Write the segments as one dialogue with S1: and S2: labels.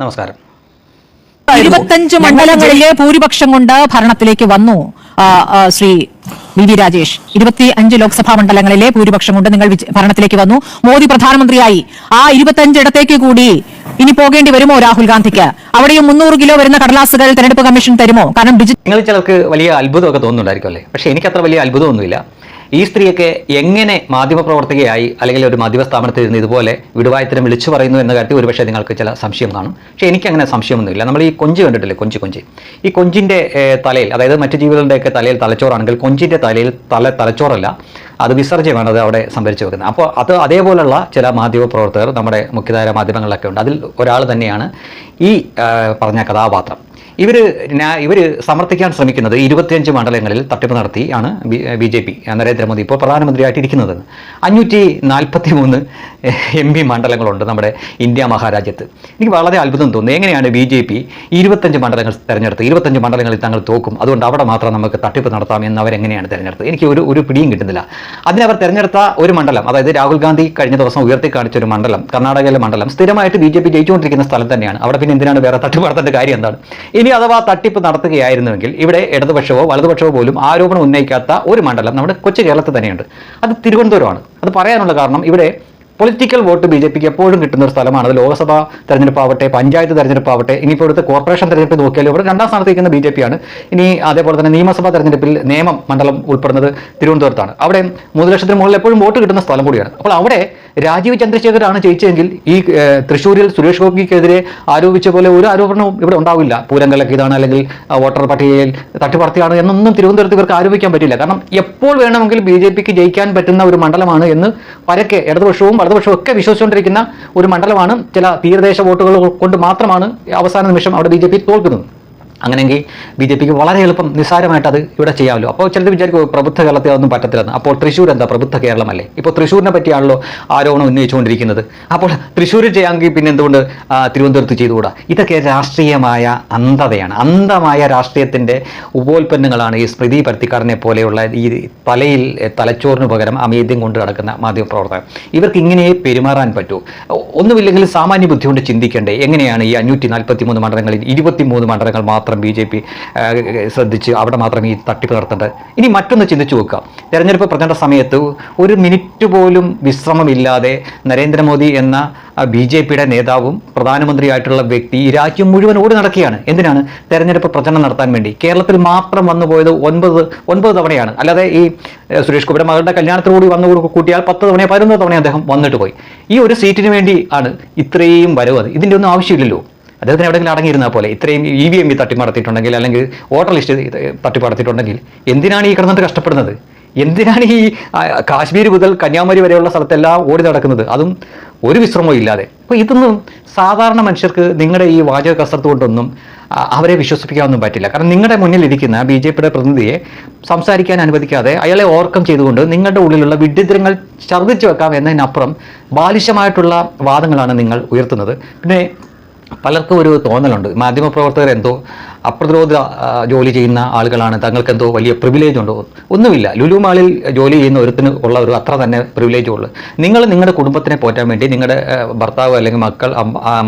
S1: നമസ്കാരം.
S2: ഇരുപത്തഞ്ച് മണ്ഡലങ്ങളിലെ ഭൂരിപക്ഷം കൊണ്ട് ഭരണത്തിലേക്ക് വന്നു ശ്രീ വി വി രാജേഷ്. ഇരുപത്തി അഞ്ച് ലോക്സഭാ മണ്ഡലങ്ങളിലെ ഭൂരിപക്ഷം കൊണ്ട് നിങ്ങൾ ഭരണത്തിലേക്ക് വന്നു. മോദി പ്രധാനമന്ത്രിയായി. ആ ഇരുപത്തഞ്ചിടത്തേക്ക് കൂടി ഇനി പോകേണ്ടി വരുമോ രാഹുൽ ഗാന്ധിക്ക്? അവിടെയും മുന്നൂറ് കിലോ വരുന്ന കടലാസുകൾ തെരഞ്ഞെടുപ്പ് കമ്മീഷൻ തരുമോ? കാരണം ഡിജിറ്റൽ
S1: നിങ്ങൾ ചിലർക്ക് വലിയ അത്ഭുതമൊക്കെ തോന്നുന്നുണ്ടായിരിക്കും അല്ലേ? എനിക്ക് അത്ര വലിയ അത്ഭുതമൊന്നുമില്ല. ഈ സ്ത്രീയൊക്കെ എങ്ങനെ മാധ്യമപ്രവർത്തകയായി അല്ലെങ്കിൽ ഒരു മാധ്യമ സ്ഥാപനത്തിൽ ഇരുന്ന് ഇതുപോലെ വിടുവായത്തിനും വിളിച്ചു പറയുന്നു എന്ന കാര്യത്തിൽ ഒരുപക്ഷെ നിങ്ങൾക്ക് ചില സംശയം കാണും. പക്ഷേ എനിക്കങ്ങനെ സംശയമൊന്നുമില്ല. നമ്മൾ ഈ കൊഞ്ച് കണ്ടിട്ടില്ലേ? കൊഞ്ച് കൊഞ്ച്. ഈ കൊഞ്ചിന്റെ തലയിൽ അതായത് മറ്റു ജീവികളുടെയൊക്കെ തലയിൽ തലച്ചോറാണെങ്കിൽ കൊഞ്ചിന്റെ തലയിൽ തല തലച്ചോറല്ല അത് വിസർജ്യമാണ് അത് അവിടെ സംഭരിച്ചു വെക്കുന്നത്. അപ്പോൾ അത് അതേപോലുള്ള ചില മാധ്യമ പ്രവർത്തകർ നമ്മുടെ മുഖ്യധാര മാധ്യമങ്ങളിലൊക്കെ ഉണ്ട്. അതിൽ ഒരാൾ തന്നെയാണ് ഈ പറഞ്ഞ കഥാപാത്രം. ഇവർ ഇവർ സമർത്ഥിക്കാൻ ശ്രമിക്കുന്നത് ഇരുപത്തിയഞ്ച് മണ്ഡലങ്ങളിൽ തട്ടിപ്പ് നടത്തി ആണ് ബി ജെ പി നരേന്ദ്രമോദി ഇപ്പോൾ പ്രധാനമന്ത്രിയായിട്ട് ഇരിക്കുന്നത് അഞ്ഞൂറ്റി നാൽപ്പത്തി മൂന്ന് എം പി മണ്ഡലങ്ങളുണ്ട് നമ്മുടെ ഇന്ത്യ മഹാരാജ്യത്ത്. എനിക്ക് വളരെ അത്ഭുതം തോന്നുന്നു. എങ്ങനെയാണ് ബി ജെ പി ഇരുപത്തഞ്ച് മണ്ഡലങ്ങൾ തിരഞ്ഞെടുത്ത് ഇരുപത്തഞ്ച് മണ്ഡലങ്ങളിൽ തങ്ങൾ തോക്കും? അതുകൊണ്ട് അവിടെ മാത്രം നമുക്ക് തട്ടിപ്പ് നടത്താം എന്ന് അവരെങ്ങനെയാണ് തിരഞ്ഞെടുത്തത്? എനിക്ക് ഒരു ഒരു പിടിയും കിട്ടുന്നില്ല. അതിനവർ തിരഞ്ഞെടുത്ത ഒരു മണ്ഡലം അതായത് രാഹുൽ ഗാന്ധി കഴിഞ്ഞ ദിവസം ഉയർത്തി കാണിച്ച ഒരു മണ്ഡലം കർണാടകയിലെ മണ്ഡലം സ്ഥിരമായിട്ട് ബി ജെ പി ജയിച്ചുകൊണ്ടിരിക്കുന്ന സ്ഥലം തന്നെയാണ്. അവിടെ പിന്നെ എന്തിനാണ് വേറെ തട്ടിപ്പ് നടത്തേണ്ട കാര്യം എന്താണ്? ഇനി അഥവാ തട്ടിപ്പ് നടത്തുകയായിരുന്നുവെങ്കിൽ ഇവിടെ ഇടതുപക്ഷമോ വലതുപക്ഷമോ പോലും ആരോപണം ഉന്നയിക്കാത്ത ഒരു മണ്ഡലം നമ്മുടെ കൊച്ചു കേരളത്തിൽ തന്നെയുണ്ട്. അത് തിരുവനന്തപുരമാണ്. അത് പറയാനുള്ള കാരണം ഇവിടെ പൊളിറ്റിക്കൽ വോട്ട് ബി ജെ പിക്ക് എപ്പോഴും കിട്ടുന്ന ഒരു സ്ഥലമാണ്. അത് ലോക്സഭാ തെരഞ്ഞെടുപ്പ് ആവട്ടെ പഞ്ചായത്ത് തെരഞ്ഞെടുപ്പ് ആവട്ടെ ഇനിയിപ്പോൾ ഇവിടുത്തെ കോർപ്പറേഷൻ തെരഞ്ഞെടുപ്പ് നോക്കിയാലും ഇവിടെ രണ്ടാം സ്ഥാനത്ത് നിൽക്കുന്ന ബി ജെ പി ആണ് ഇനി അതേപോലെ തന്നെ നിയമസഭാ തെരഞ്ഞെടുപ്പിൽ നിയമം മണ്ഡലം ഉൾപ്പെടുന്നത് തിരുവനന്തപുരത്താണ്. അവിടെ മൂന്ന് ലക്ഷത്തിന് മുകളിൽ എപ്പോഴും വോട്ട് കിട്ടുന്ന സ്ഥലം കൂടിയാണ്. അപ്പോൾ അവിടെ രാജീവ് ചന്ദ്രശേഖരാണ് ജയിച്ചതെങ്കിൽ ഈ തൃശ്ശൂരിൽ സുരേഷ് ഗോപിക്കെതിരെ ആരോപിച്ച പോലെ ഒരു ആരോപണവും ഇവിടെ ഉണ്ടാവില്ല. പൂരം ഇതാണ് അല്ലെങ്കിൽ വോട്ടർ പട്ടികയിൽ തട്ടിപ്പടത്തിയാണ് എന്നൊന്നും തിരുവനന്തപുരത്ത് ഇവർക്ക് ആരോപിക്കാൻ പറ്റില്ല. കാരണം എപ്പോൾ വേണമെങ്കിൽ ബി ജെ പിക്ക് ജയിക്കാൻ പറ്റുന്ന ഒരു മണ്ഡലമാണ് എന്ന് പരക്കെ ഇടതുപക്ഷവും വലതുപക്ഷവും ഒക്കെ വിശ്വസിച്ചുകൊണ്ടിരിക്കുന്ന ഒരു മണ്ഡലമാണ്. ചില തീരദേശ വോട്ടുകൾ കൊണ്ട് മാത്രമാണ് അവസാന നിമിഷം അവിടെ ബി ജെ പി തോൽക്കുന്നത്. അങ്ങനെയെങ്കിൽ ബി ജെ പിക്ക് വളരെ എളുപ്പം നിസ്സാരമായിട്ട് അത് ഇവിടെ ചെയ്യാമല്ലോ. അപ്പോൾ ചിലർ വിചാരിക്കും പ്രബുദ്ധ കേരളത്തെ ഒന്നും പറ്റത്തില്ലെന്ന്. അപ്പോൾ തൃശ്ശൂർ എന്താ? പ്രബുദ്ധ കേരളമല്ലേ? ഇപ്പോൾ തൃശ്ശൂരിനെ പറ്റിയാണല്ലോ ആരോപണം ഉന്നയിച്ചുകൊണ്ടിരിക്കുന്നത്. അപ്പോൾ തൃശ്ശൂരിൽ ചെയ്യാമെങ്കിൽ പിന്നെ എന്തുകൊണ്ട് തിരുവനന്തപുരത്ത് ചെയ്തുകൂടാ? ഇതൊക്കെ രാഷ്ട്രീയമായ അന്ധതയാണ്. അന്ധമായ രാഷ്ട്രീയത്തിന്റെ ഉപോൽപ്പന്നങ്ങളാണ് ഈ സ്മൃതി പരുത്തിക്കാരനെ പോലെയുള്ള ഈ തലയിൽ തലച്ചോറിന് പകരം അമേദ്യം കൊണ്ട് നടക്കുന്ന മാധ്യമപ്രവർത്തകർ. ഇവർക്ക് ഇങ്ങനെ പെരുമാറാൻ പറ്റൂ. ഒന്നുമില്ലെങ്കിൽ സാമാന്യ ബുദ്ധി കൊണ്ട് ചിന്തിക്കേണ്ടേ? എങ്ങനെയാണ് ഈ അഞ്ഞൂറ്റി നാൽപ്പത്തി മൂന്ന് മണ്ഡലങ്ങളിൽ ഇരുപത്തി മൂന്ന് മണ്ഡലങ്ങൾ മാത്രം ബി ജെ പി ശ്രദ്ധിച്ച് അവിടെ മാത്രം ഈ തട്ടിപ്പ് നടത്തേണ്ടത് ഇനി മറ്റൊന്ന് ചിന്തിച്ചു നോക്കുക. തെരഞ്ഞെടുപ്പ് പ്രചരണ സമയത്ത് ഒരു മിനിറ്റ് പോലും വിശ്രമമില്ലാതെ നരേന്ദ്രമോദി എന്ന ബി ജെ പിയുടെ നേതാവും പ്രധാനമന്ത്രിയായിട്ടുള്ള വ്യക്തി ഈ രാജ്യം മുഴുവൻ ഓടി നടക്കുകയാണ്. എന്തിനാണ്? തെരഞ്ഞെടുപ്പ് പ്രചരണം നടത്താൻ വേണ്ടി. കേരളത്തിൽ മാത്രം വന്നു പോയത് ഒൻപത് ഒൻപത് തവണയാണ്. അല്ലാതെ ഈ സുരേഷ് ഗോപിയുടെ മകളുടെ കല്യാണത്തിലൂടി വന്നു കൂടി കൂട്ടിയാൽ പത്ത് തവണയോ പതിനൊന്ന് തവണയോ അദ്ദേഹം വന്നിട്ട് പോയി. ഈ ഒരു സീറ്റിന് വേണ്ടി ആണ് ഇത്രയും വരവ്. ഇതിന്റെ ഒന്നും ആവശ്യമില്ലല്ലോ. അദ്ദേഹത്തിന് എവിടെയെങ്കിലും അടങ്ങിയിരുന്നാൽ പോലെ ഇത്രയും ഇ വി എം ബി തട്ടി അല്ലെങ്കിൽ വോട്ടർ ലിസ്റ്റ് തട്ടി നടത്തിയിട്ടുണ്ടെങ്കിൽ എന്തിനാണ് ഈ കിടന്നിട്ട് കഷ്ടപ്പെടുന്നത്? എന്തിനാണ് ഈ കാശ്മീർ മുതൽ കന്യാകുമാരി വരെയുള്ള സ്ഥലത്തെല്ലാം ഓടി നടക്കുന്നത്? അതും ഒരു വിശ്രമവും ഇല്ലാതെ. അപ്പോൾ ഇതൊന്നും സാധാരണ മനുഷ്യർക്ക് നിങ്ങളുടെ ഈ വാചക കസർത്ത് കൊണ്ടൊന്നും അവരെ വിശ്വസിപ്പിക്കാനൊന്നും പറ്റില്ല. കാരണം നിങ്ങളുടെ മുന്നിൽ ഇരിക്കുന്ന ബി ജെ പിയുടെ പ്രതിനിധിയെ സംസാരിക്കാൻ അനുവദിക്കാതെ അയാളെ ഓർക്കം ചെയ്തുകൊണ്ട് നിങ്ങളുടെ ഉള്ളിലുള്ള വിഡിദ്രങ്ങൾ ഛർദ്ദിച്ചു വെക്കാം എന്നതിനപ്പുറം ബാലിശമായിട്ടുള്ള വാദങ്ങളാണ് നിങ്ങൾ ഉയർത്തുന്നത്. പിന്നെ പലർക്കും ഒരു തോന്നലുണ്ട്. മാധ്യമപ്രവർത്തകർ എന്തോ അപ്രതിരോധ ജോലി ചെയ്യുന്ന ആളുകളാണ്. തങ്ങൾക്ക് എന്തോ വലിയ പ്രിവിലേജ് ഉണ്ടോ? ഒന്നുമില്ല. ലുലു മാളിൽ ജോലി ചെയ്യുന്ന ഒരുത്തിന് ഉള്ള ഒരു അത്ര തന്നെ പ്രിവിലേജ് ഉള്ളു. നിങ്ങൾ നിങ്ങളുടെ കുടുംബത്തിനെ പോറ്റാൻ വേണ്ടി നിങ്ങളുടെ ഭർത്താവ് അല്ലെങ്കിൽ മക്കൾ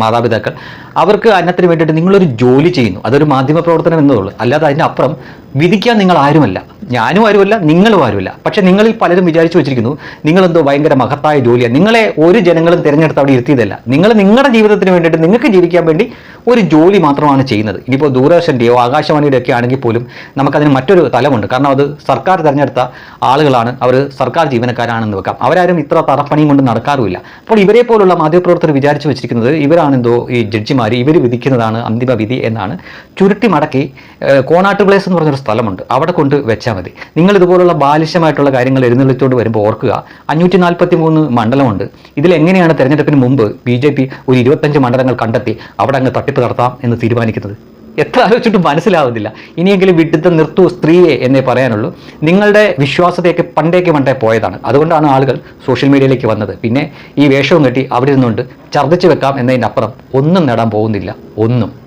S1: മാതാപിതാക്കൾ അവർക്ക് അന്നത്തിന് വേണ്ടിയിട്ട് നിങ്ങളൊരു ജോലി ചെയ്യുന്നു. അതൊരു മാധ്യമപ്രവർത്തനം എന്നതുള്ളൂ അല്ലാതെ അതിനപ്പുറം വിധിക്കാൻ നിങ്ങൾ ആരുമല്ല. ഞാനും ആരുമല്ല നിങ്ങളും ആരുമല്ല. പക്ഷെ നിങ്ങളിൽ പലരും വിചാരിച്ചു വെച്ചിരിക്കുന്നു നിങ്ങളെന്തോ ഭയങ്കര മഹത്തായ ജോലിയാണ് നിങ്ങളെ ഒരു ജനങ്ങളും തിരഞ്ഞെടുത്ത് അവിടെ ഇരുത്തിയതല്ല. നിങ്ങൾ നിങ്ങളുടെ ജീവിതത്തിന് വേണ്ടിയിട്ട് നിങ്ങൾക്ക് ജീവിക്കാൻ വേണ്ടി ഒരു ജോലി മാത്രമാണ് ചെയ്യുന്നത്. ഇനിയിപ്പോൾ ദൂരദർശന്റെയോ ആകാശവാണിയുടെ ഒക്കെ ആണെങ്കിൽ പോലും നമുക്കതിന് മറ്റൊരു തലമുണ്ട്. കാരണം അത് സർക്കാർ തിരഞ്ഞെടുത്ത ആളുകളാണ്. അവർ സർക്കാർ ജീവനക്കാരാണെന്ന് വെക്കാം. അവരാരും ഇത്ര തറപ്പണിയും കൊണ്ട് നടക്കാറുമില്ല. അപ്പോൾ ഇവരെ പോലുള്ള മാധ്യമപ്രവർത്തകർ വിചാരിച്ചു വെച്ചിരിക്കുന്നത് ഇവരാണെന്തോ ഈ ജഡ്ജിമാർ ഇവർ വിധിക്കുന്നതാണ് അന്തിമ വിധി എന്നാണ് ചുരുട്ടി മടക്കി ഏഹ്, കോണാട്ട് പ്ലേസ് എന്ന് പറഞ്ഞൊരു സ്ഥലമുണ്ട്. അവിടെ കൊണ്ട് വെച്ചാൽ മതി. നിങ്ങൾ ഇതുപോലുള്ള ബാലിശമായിട്ടുള്ള കാര്യങ്ങൾ എഴുന്നള്ളിച്ചുകൊണ്ട് വരുമ്പോൾ ഓർക്കുക അഞ്ഞൂറ്റി നാൽപ്പത്തി മൂന്ന് മണ്ഡലമുണ്ട്. ഇതിൽ എങ്ങനെയാണ് തെരഞ്ഞെടുപ്പിന് മുമ്പ് ബി ജെ പി ഒരു ഇരുപത്തഞ്ച് മണ്ഡലങ്ങൾ കണ്ടെത്തി അവിടെ അങ്ങ് തട്ടിപ്പ് നടത്താം എന്ന് തീരുമാനിക്കുന്നത്? എത്ര ആലോചിച്ചിട്ടും മനസ്സിലാവുന്നില്ല. ഇനിയെങ്കിലും വിഡിത്തം നിർത്തൂ സ്ത്രീയെ എന്നേ പറയാനുള്ളൂ. നിങ്ങളുടെ വിശ്വാസതയൊക്കെ പണ്ടേക്ക് പണ്ടേ പോയതാണ്. അതുകൊണ്ടാണ് ആളുകൾ സോഷ്യൽ മീഡിയയിലേക്ക് വന്നത്. പിന്നെ ഈ വേഷവും കെട്ടി അവിടെ ഇരുന്നുകൊണ്ട് ഛർദ്ദിച്ച് വെക്കാം എന്നതിന്റെ അപ്പുറം ഒന്നും നേടാൻ പോകുന്നില്ല. ഒന്നും.